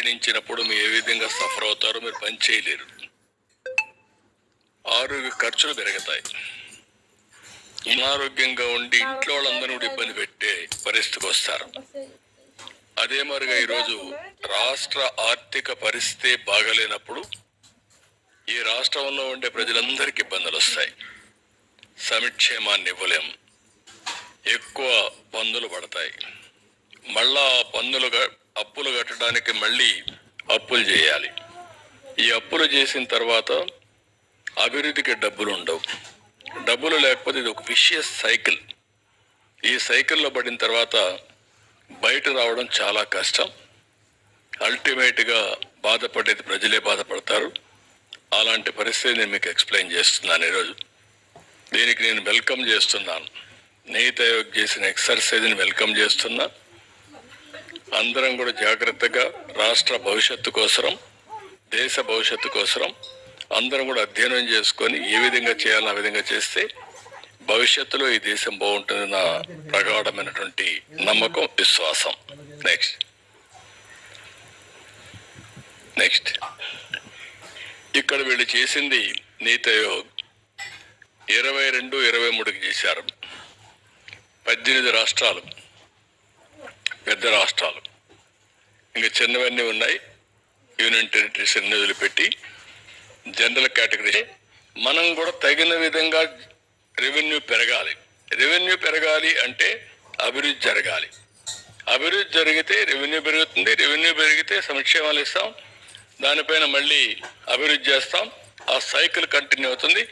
క్షీణించినప్పుడు మీరు ఏ విధంగా సఫర్ అవుతారో మీరు పని చేయలేరు. ఆరోగ్య ఖర్చులు పెరుగుతాయి. అనారోగ్యంగా ఉండి ఇంట్లో వాళ్ళందరూ కూడా ఇబ్బంది పెట్టే పరిస్థితికి వస్తారు. అదే మరిగా ఈరోజు రాష్ట్ర ఆర్థిక పరిస్థితి బాగలేనప్పుడు ఈ రాష్ట్రంలో ఉండే ప్రజలందరికీ ఇబ్బందులు వస్తాయి. సమిక్షేమాన్ని ఇవ్వలేం ఎక్కువ పన్నులు పడతాయి. మళ్ళా ఆ పన్నులు అప్పులు కట్టడానికి మళ్ళీ అప్పులు చేయాలి. ఈ అప్పులు చేసిన తర్వాత అభివృద్ధికి డబ్బులు ఉండవు. డబ్బులు లేకపోతే ఇది ఒక విషియస్ సైకిల్ ఈ సైకిల్లో పడిన తర్వాత బయట రావడం చాలా కష్టం. అల్టిమేట్గా బాధపడేది ప్రజలే బాధపడతారు. అలాంటి పరిస్థితి నేను మీకు ఎక్స్ప్లెయిన్ చేస్తున్నాను ఈరోజు. దీనికి నేను వెల్కమ్ చేస్తున్నాను. నీతి ఆయోగ్ చేసిన ఎక్సర్సైజ్ని వెల్కమ్ చేస్తున్నా. అందరం కూడా జాగ్రత్తగా రాష్ట్ర భవిష్యత్తు కోసరం దేశ భవిష్యత్తు కోసరం అందరం కూడా అధ్యయనం చేసుకొని ఏ విధంగా చేయాలో ఆ విధంగా చేస్తే భవిష్యత్తులో ఈ దేశం బాగుంటుంది నా ప్రగాఢమైనటువంటి నమ్మకం విశ్వాసం. నెక్స్ట్ నెక్స్ట్ ఇక్కడ వీళ్ళు చేసింది నీతి ఇరవై రెండు ఇరవై మూడుకి చేశారు. పద్దెనిమిది రాష్ట్రాలు. పెద్ద రాష్ట్రాలు. చిన్నవన్నీ ఉన్నాయి. యూనియన్ టెరిటరీస్ అన్ని వదిలిపెట్టి జనరల్ కేటగిరీ. మనం కూడా తగిన విధంగా రెవెన్యూ పెరగాలి. రెవెన్యూ పెరగాలి అంటే అభివృద్ధి జరగాలి. అభివృద్ధి జరిగితే రెవెన్యూ పెరుగుతుంది. రెవెన్యూ పెరిగితే సంక్షేమాలు ఇస్తాం. దానిపైన మళ్ళీ అభివృద్ధి చేస్తాం. ఆ సైకిల్ కంటిన్యూ అవుతుంది.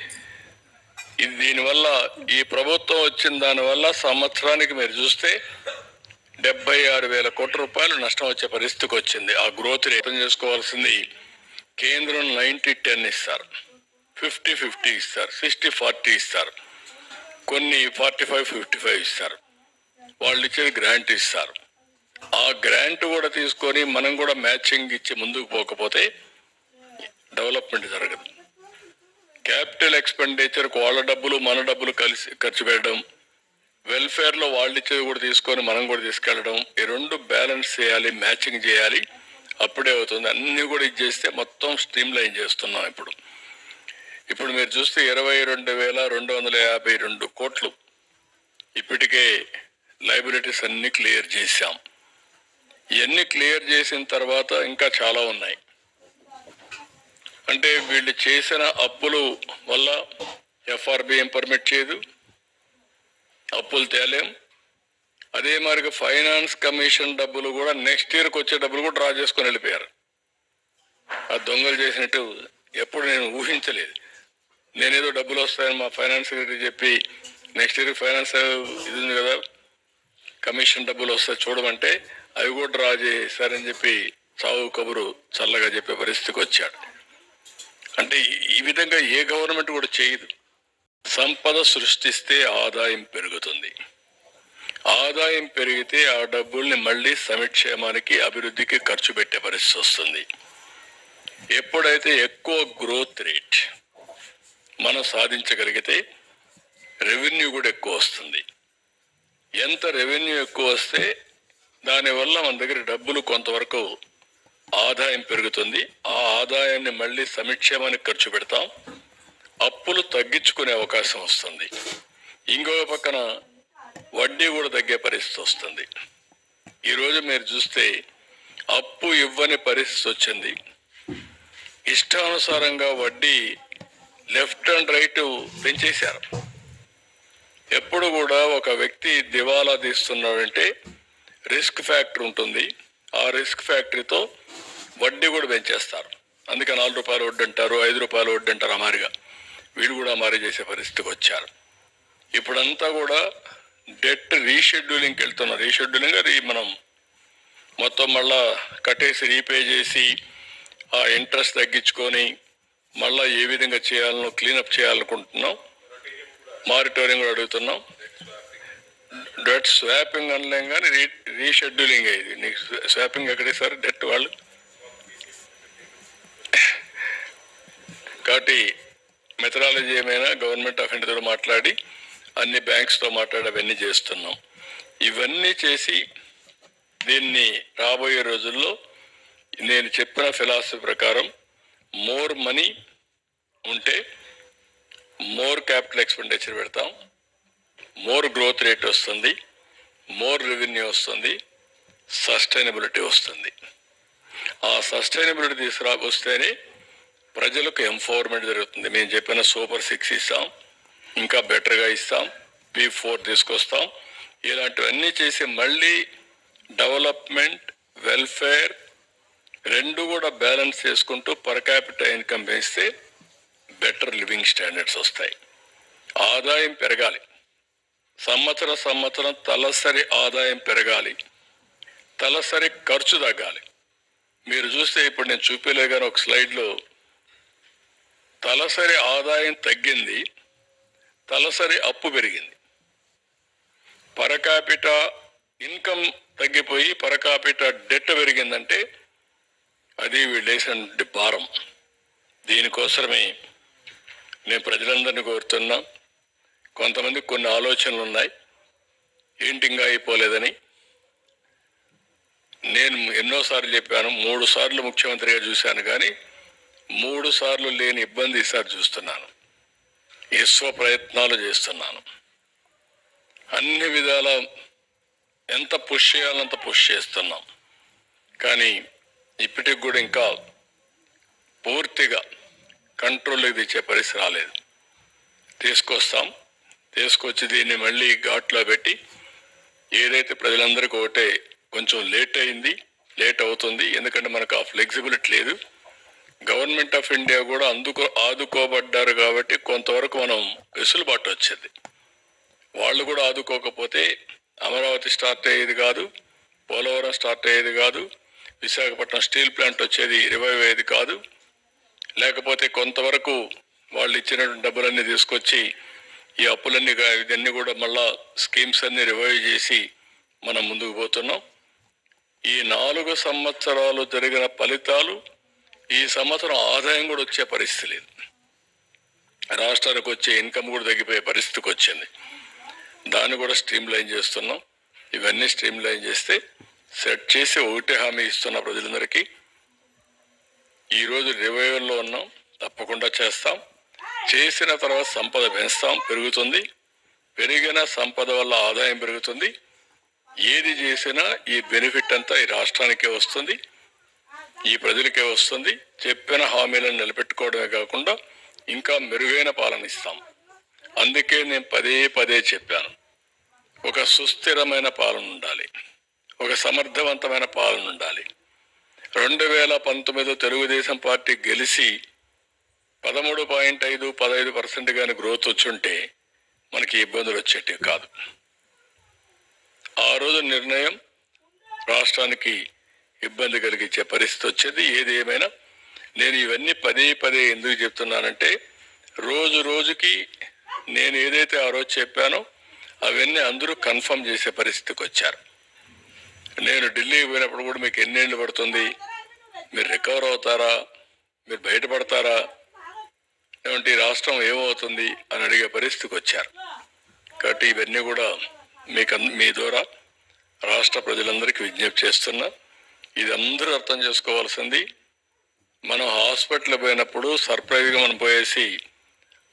ఇది దీనివల్ల ఈ ప్రభుత్వం వచ్చిన దానివల్ల సంవత్సరానికి మీరు చూస్తే డెబ్బై ఆరు వేల కోట్ల రూపాయలు నష్టం వచ్చే పరిస్థితికి వచ్చింది. ఆ గ్రోత్ రేట్ చేసుకోవాల్సింది కేంద్రం నైంటీ టెన్ ఇస్తారు. ఫిఫ్టీ ఫిఫ్టీ ఇస్తారు. సిక్స్టీ ఫార్టీ ఇస్తారు. కొన్ని ఫార్టీ ఫైవ్ ఫిఫ్టీ ఫైవ్ ఇస్తారు. వాళ్ళు ఇచ్చేది గ్రాంట్ ఇస్తారు. ఆ గ్రాంట్ కూడా తీసుకొని మనం కూడా మ్యాచింగ్ ఇచ్చి ముందుకు పోకపోతే డెవలప్మెంట్ జరగదు. క్యాపిటల్ ఎక్స్పెండిచర్కి వాళ్ళ డబ్బులు మన డబ్బులు కలిసి ఖర్చు పెట్టడం వెల్ఫేర్లో వాళ్ళు ఇచ్చేది కూడా తీసుకొని మనం కూడా తీసుకెళ్ళడం. ఈ రెండు బ్యాలెన్స్ చేయాలి మ్యాచింగ్ చేయాలి. అప్పుడే అవుతుంది. అన్ని కూడా ఇది చేస్తే మొత్తం స్ట్రీమ్ లైన్ చేస్తున్నాం ఇప్పుడు. ఇప్పుడు మీరు చూస్తే ఇరవై రెండు వేల రెండు వందల యాభై రెండు కోట్లు ఇప్పటికే లైబిలిటీస్ అన్ని క్లియర్ చేశాం. ఇవన్నీ క్లియర్ చేసిన తర్వాత ఇంకా చాలా ఉన్నాయి. అంటే వీళ్ళు చేసిన అప్పులు వల్ల ఎఫ్ఆర్బి ఏం పర్మిట్ చేయదు. అప్పులు తేలేం. అదే మరిగా ఫైనాన్స్ కమిషన్ డబ్బులు కూడా నెక్స్ట్ ఇయర్కి వచ్చే డబ్బులు కూడా డ్రా చేసుకొని వెళ్ళిపోయారు. ఆ దొంగలు చేసినట్టు ఎప్పుడు నేను ఊహించలేదు. నేనేదో డబ్బులు వస్తాయని మా ఫైనాన్స్ సెక్రటరీ చెప్పి నెక్స్ట్ ఇయర్ ఫైనాన్స్ ఇది ఉంది కదా కమిషన్ డబ్బులు వస్తాయి చూడమంటే అవి కూడా డ్రా చేశారని చెప్పి చావు కబురు చల్లగా చెప్పే పరిస్థితికి వచ్చాడు. అంటే ఈ- ఈ విధంగా ఏ గవర్నమెంట్ కూడా చేయదు. సంపద సృష్టిస్తే ఆదాయం పెరుగుతుంది. ఆదాయం పెరిగితే ఆ డబ్బుల్ని మళ్ళీ సంక్షేమానికి అభివృద్ధికి ఖర్చు పెట్టే పరిస్థితి వస్తుంది. ఎప్పుడైతే ఎక్కువ గ్రోత్ రేట్ మనం సాధించగలిగితే రెవెన్యూ కూడా ఎక్కువ వస్తుంది. ఎంత రెవెన్యూ ఎక్కువ వస్తే దానివల్ల మన దగ్గర డబ్బులు కొంతవరకు ఆదాయం పెరుగుతుంది. ఆ ఆదాయాన్ని మళ్ళీ సంక్షేమానికి ఖర్చు పెడతాం. అప్పులు తగ్గించుకునే అవకాశం వస్తుంది. ఇంకో పక్కన వడ్డీ కూడా తగ్గే పరిస్థితి వస్తుంది. ఈరోజు మీరు చూస్తే అప్పు ఇవ్వని పరిస్థితి వచ్చింది. ఇష్టానుసారంగా వడ్డీ లెఫ్ట్ అండ్ రైట్ పెంచేశారు. ఎప్పుడు కూడా ఒక వ్యక్తి దివాలా తీస్తున్నాడంటే రిస్క్ ఫ్యాక్టర్ ఉంటుంది. ఆ రిస్క్ ఫ్యాక్టరీతో వడ్డీ కూడా పెంచేస్తారు. అందుకే నాలుగు రూపాయలు వడ్డీ అంటారు ఐదు రూపాయలు వడ్డీ అంటారు అమారిగా. వీడు కూడా అమారి చేసే పరిస్థితికి వచ్చారు. ఇప్పుడంతా కూడా డెట్ రీషెడ్యూలింగ్కి వెళ్తున్నారు రీషెడ్యూలింగ్ అది మనం మొత్తం మళ్ళా కట్టేసి రీపే చేసి ఆ ఇంట్రెస్ట్ తగ్గించుకొని మళ్ళా ఏ విధంగా చేయాలనో క్లీనప్ చేయాలనుకుంటున్నాం. మారిటోరింగ్ కూడా అడుగుతున్నాం. డెట్ స్వాపింగ్ అనలేం కానీ రీ రీషెడ్యూలింగ్ అయ్యింది నీకు స్వాపింగ్ ఎక్కడే సార్? డెట్ వాళ్ళు? కాబట్టి మెథడాలజీ ఏమైనా గవర్నమెంట్ ఆఫ్ ఇండియాతో మాట్లాడి అన్ని బ్యాంక్స్తో మాట్లాడి అవన్నీ చేస్తున్నాం. ఇవన్నీ చేసి దీన్ని రాబోయే రోజుల్లో నేను చెప్పిన ఫిలాసఫీ ప్రకారం మోర్ మనీ ఉంటే మోర్ క్యాపిటల్ ఎక్స్పెండిచర్ పెడతాం. మోర్ గ్రోత్ రేట్ వస్తుంది. మోర్ రెవెన్యూ వస్తుంది. సస్టైనబిలిటీ వస్తుంది. ఆ సస్టైనబిలిటీ తీసుకురా వస్తేనే ప్రజలకు ఎంపవర్మెంట్ జరుగుతుంది. మేము చెప్పిన సూపర్ సిక్స్ ఇస్తాం. ఇంకా బెటర్గా ఇస్తాం. పీ ఫోర్ తీసుకొస్తాం. ఇలాంటివన్నీ చేసి మళ్ళీ డెవలప్మెంట్ వెల్ఫేర్ రెండు కూడా బ్యాలెన్స్ చేసుకుంటూ పర్ క్యాపిటల్ ఇన్కమ్ పెంచితే బెటర్ లివింగ్ స్టాండర్డ్స్ వస్తాయి. ఆదాయం పెరగాలి. సంవత్సరం సంవత్సరం తలసరి ఆదాయం పెరగాలి. తలసరి ఖర్చు తగ్గాలి. మీరు చూస్తే ఇప్పుడు నేను చూపించలే కానీ ఒక స్లైడ్లో తలసరి ఆదాయం తగ్గింది తలసరి అప్పు పెరిగింది. పరకాపిట ఇన్కమ్ తగ్గిపోయి పరకాపిట డెట్ పెరిగిందంటే అది వీళ్ళేసిన భారం. దీనికోసమే నేను ప్రజలందరినీ కోరుతున్నా కొంతమంది కొన్ని ఆలోచనలు ఉన్నాయి ఏంటి ఇంకా అయిపోలేదని. నేను ఎన్నోసార్లు చెప్పాను మూడు సార్లు ముఖ్యమంత్రిగా చూశాను కానీ మూడు సార్లు లేని ఇబ్బంది ఈసారి చూస్తున్నాను. విశ్వ ప్రయత్నాలు చేస్తున్నాను. అన్ని విధాల ఎంత పుష్ చేయాలంత పుష్ చేస్తున్నాం. కానీ ఇప్పటికి కూడా ఇంకా పూర్తిగా కంట్రోల్లోకి తెచ్చే పరిస్థితి రాలేదు. తీసుకొస్తాం. తీసుకొచ్చి దీన్ని మళ్ళీ ఘాట్లో పెట్టి ఏదైతే ప్రజలందరికీ ఒకటే కొంచెం లేట్ అయింది లేట్ అవుతుంది. ఎందుకంటే మనకు ఆ ఫ్లెక్సిబిలిటీ లేదు. గవర్నమెంట్ ఆఫ్ ఇండియా కూడా అందుకో ఆదుకోబడ్డారు కాబట్టి కొంతవరకు మనం వెసులుబాటు వచ్చింది. వాళ్ళు కూడా ఆదుకోకపోతే అమరావతి స్టార్ట్ అయ్యేది కాదు పోలవరం స్టార్ట్ అయ్యేది కాదు విశాఖపట్నం స్టీల్ ప్లాంట్ వచ్చేది రివైవ్ అయ్యేది కాదు. లేకపోతే కొంతవరకు వాళ్ళు ఇచ్చినటువంటి డబ్బులన్నీ తీసుకొచ్చి ఈ అప్పులన్నీ ఇవన్నీ కూడా మళ్ళా స్కీమ్స్ అన్ని రివైవ్ చేసి మనం ముందుకు పోతున్నాం. ఈ నాలుగు సంవత్సరాలు జరిగిన ఫలితాలు ఈ సంవత్సరం ఆదాయం కూడా వచ్చే పరిస్థితి లేదు. రాష్ట్రానికి వచ్చే ఇన్కమ్ కూడా తగ్గిపోయే పరిస్థితికి వచ్చింది. దాన్ని కూడా స్ట్రీమ్ లైన్ చేస్తున్నాం. ఇవన్నీ స్ట్రీమ్ లైన్ చేస్తే సెట్ చేసి ఒకటే హామీ ఇస్తున్న ప్రజలందరికీ ఈరోజు రివైవల్లో ఉన్నాం. తప్పకుండా చేస్తాం. చేసిన తర్వాత సంపద పెంచుతాం. పెరుగుతుంది. పెరిగిన సంపద వల్ల ఆదాయం పెరుగుతుంది. ఏది చేసినా ఈ బెనిఫిట్ అంతా ఈ రాష్ట్రానికే వస్తుంది. ఈ ప్రజలకే వస్తుంది. చెప్పిన హామీలను నిలబెట్టుకోవడమే కాకుండా ఇంకా మెరుగైన పాలన ఇస్తాం. అందుకే నేను పదే పదే చెప్పాను. ఒక సుస్థిరమైన పాలన ఉండాలి. ఒక సమర్థవంతమైన పాలన ఉండాలి. రెండు వేల పంతొమ్మిదిలో తెలుగుదేశం పార్టీ గెలిచి పదమూడు పాయింట్ ఐదు పదహైదు పర్సెంట్ కానీ గ్రోత్ వచ్చుంటే మనకి ఇబ్బందులు వచ్చేటివి కాదు. ఆ రోజు నిర్ణయం రాష్ట్రానికి ఇబ్బంది కలిగించే పరిస్థితి వచ్చేది. ఏది ఏమైనా నేను ఇవన్నీ పదే పదే ఎందుకు చెప్తున్నానంటే రోజు రోజుకి నేను ఏదైతే ఆ రోజు చెప్పానో అవన్నీ అందరూ కన్ఫర్మ్ చేసే పరిస్థితికి వచ్చారు. నేను ఢిల్లీకి పోయినప్పుడు కూడా మీకు ఎన్నేళ్ళు పడుతుంది? మీరు రికవర్ అవుతారా? మీరు బయటపడతారా? ఏమంటే ఈ రాష్ట్రం ఏమవుతుంది అని అడిగే పరిస్థితికి వచ్చారు. కాబట్టి ఇవన్నీ కూడా మీకు మీ ద్వారా రాష్ట్ర ప్రజలందరికీ విజ్ఞప్తి చేస్తున్నా. ఇది అందరూ అర్థం చేసుకోవాల్సింది. మనం హాస్పిటల్ పోయినప్పుడు సర్ప్రైజ్గా మనం పోయేసి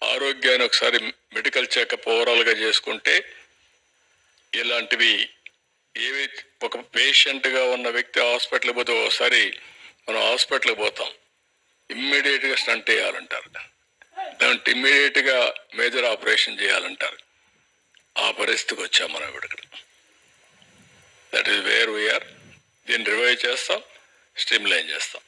ఆరోగ్యాన్ని ఒకసారి మెడికల్ చెకప్ ఓవరాల్గా చేసుకుంటే ఇలాంటివి ఏవి ఒక పేషెంట్గా ఉన్న వ్యక్తి హాస్పిటల్కి పోతే ఒకసారి మనం హాస్పిటల్కి పోతాం. ఇమ్మీడియట్గా స్టంట్ చేయాలంటారు. దాంట్లో ఇమ్మీడియట్గా మేజర్ ఆపరేషన్ చేయాలంటారు. ఆ పరిస్థితికి వచ్చాం మనం ఇక్కడ that is where we are దీన్ని రివైవ్ చేస్తాం స్ట్రీమ్ లైన్ చేస్తాం.